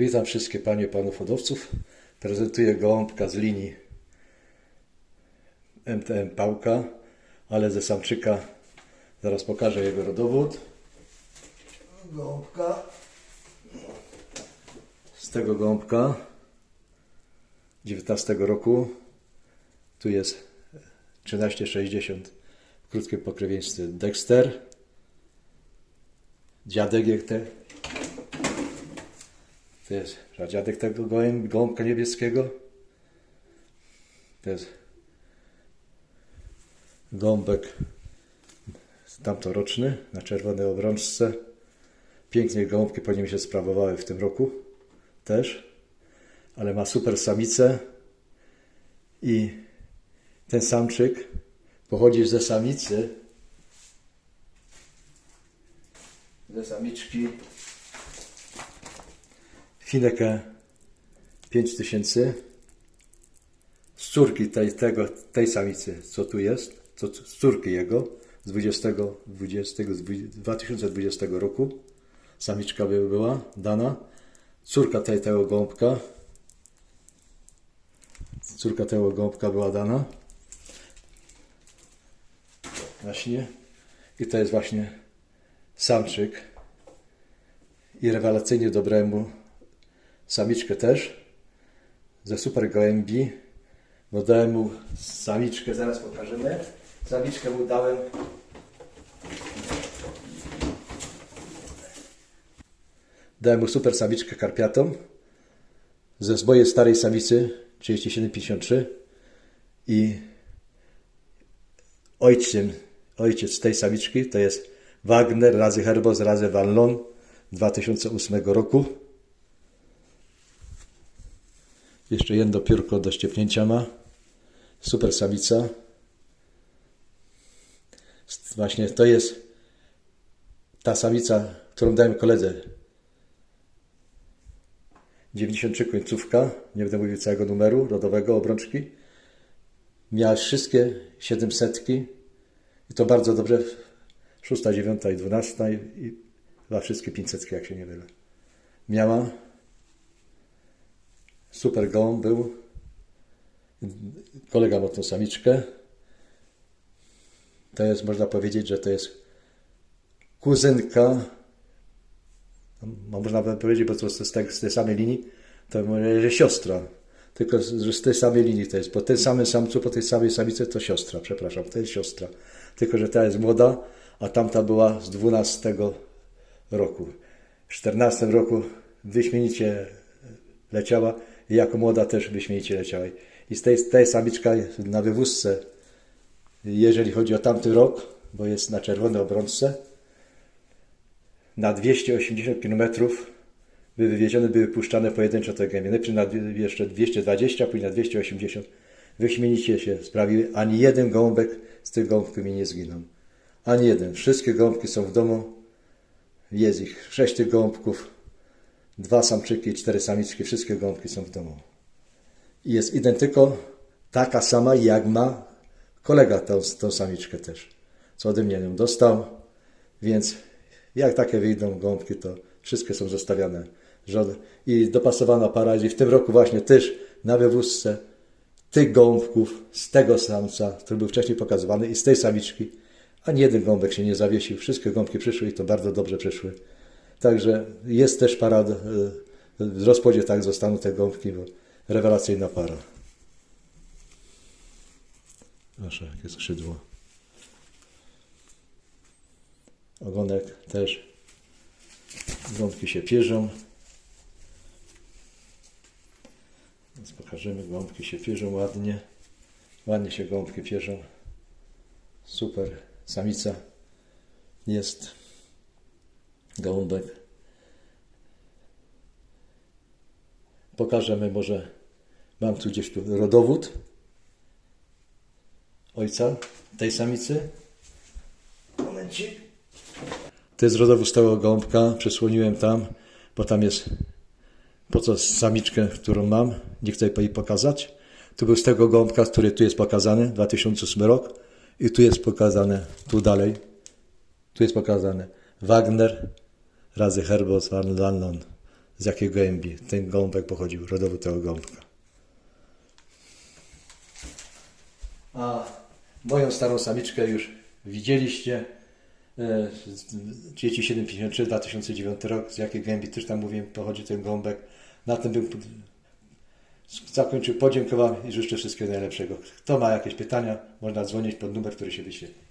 Witam wszystkie panie i panów hodowców. Prezentuję gołąbka z linii MTM Pałka, ale ze samczyka. Zaraz pokażę jego rodowód. Gołąbka. Z tego gołąbka 19 roku. Tu jest 1360 w krótkim pokrewieństwie Dexter. Dziadek jak te. To jest dziadek tego gołęb, gołąbka niebieskiego. To jest gąbek tamtoroczny na czerwonej obrączce. Pięknie gąbki po nim się sprawowały w tym roku też, ale ma super samicę i ten samczyk pochodzi ze samicy, ze samiczki Fineke 5000 z córki tej, tego, tej samicy, co tu jest, co, z córki jego z 20, 20, z 2020 roku. Samiczka by była dana. Córka tej, tego gąbka. Córka tego gąbka była dana. Właśnie. I to jest właśnie samczyk. I rewelacyjnie dobremu samiczkę też. Ze super gołębi. No dałem mu samiczkę, zaraz pokażemy. Samiczkę mu dałem. Dałem mu super samiczkę karpiatą. Ze mojej starej samicy 3753 i ojcem, ojciec tej samiczki to jest Wagner razy Herbos razy Wallon 2008 roku. Jeszcze jedno piórko do ściepnięcia ma. Super samica. Właśnie to jest ta samica, którą dałem koledze. 93 końcówka, nie będę mówił całego numeru rodowego obrączki. Miała wszystkie 700 i to bardzo dobrze. 6, 9 i 12 i chyba wszystkie 500 jak się nie mylę. Miała super gołąb był. Kolega tą samiczkę. To jest, można powiedzieć, że to jest kuzynka, no, można by powiedzieć, bo to z tej, z tej samej linii, to mówię, że siostra. Tylko, że z tej samej linii to jest. Po tym samym samcu, po tej samej samicy to siostra, przepraszam, to jest siostra. Tylko, że ta jest młoda, a tamta była z 12 roku. W 14 roku wyśmienicie leciała i jako młoda też wyśmienicie leciała. I z tej, tej samiczka na wywózce, jeżeli chodzi o tamty rok, bo jest na czerwonej obrączce, na 280 km wywiezione, były puszczane pojedyncze te gęby. Najpierw na jeszcze 220, później na 280. Wyśmienicie się sprawiły. Ani jeden gąbek z tych gąbków mi nie zginął. Ani jeden. Wszystkie gąbki są w domu. Jest ich sześć tych gąbków. Dwa samczyki, cztery samiczki. Wszystkie gąbki są w domu. I jest identyko taka sama, jak ma kolega tą, tą samiczkę też. Co ode mnie ją dostał. Więc jak takie wyjdą gąbki, to wszystkie są zostawiane. I dopasowana para, i w tym roku właśnie też na wywózce tych gąbków z tego samca, który był wcześniej pokazywany i z tej samiczki, ani jeden gąbek się nie zawiesił. Wszystkie gąbki przyszły i to bardzo dobrze przyszły. Także jest też para, w rozpodzie tak zostaną te gąbki, bo rewelacyjna para. Proszę, jakie skrzydło. Ogonek też. Gąbki się pierzą. Więc pokażemy, gąbki się pierzą ładnie. Ładnie się gąbki pierzą. Super. Samica jest. Gołąbek. Pokażemy może, mam tu gdzieś tu rodowód ojca tej samicy. Momencik. To jest rodowód stałego gąbka, przysłoniłem tam, bo tam jest po co samiczkę, którą mam, nie chcę jej pokazać. Tu był z tego gąbka, który tu jest pokazany, 2008 rok i tu jest pokazane, tu dalej, tu jest pokazane Wagner razy Herbos Van Lannon z jakiej gołębi ten gołąbek pochodził, rodowód tego gołąbka. A moją starą samiczkę już widzieliście. E, Dzieci 753, 2009 rok, z jakiej głębi też tam mówiłem, pochodzi ten gąbek. Na tym bym zakończył podziękowaniem i życzę wszystkiego najlepszego. Kto ma jakieś pytania, można dzwonić pod numer, który się wyświetli.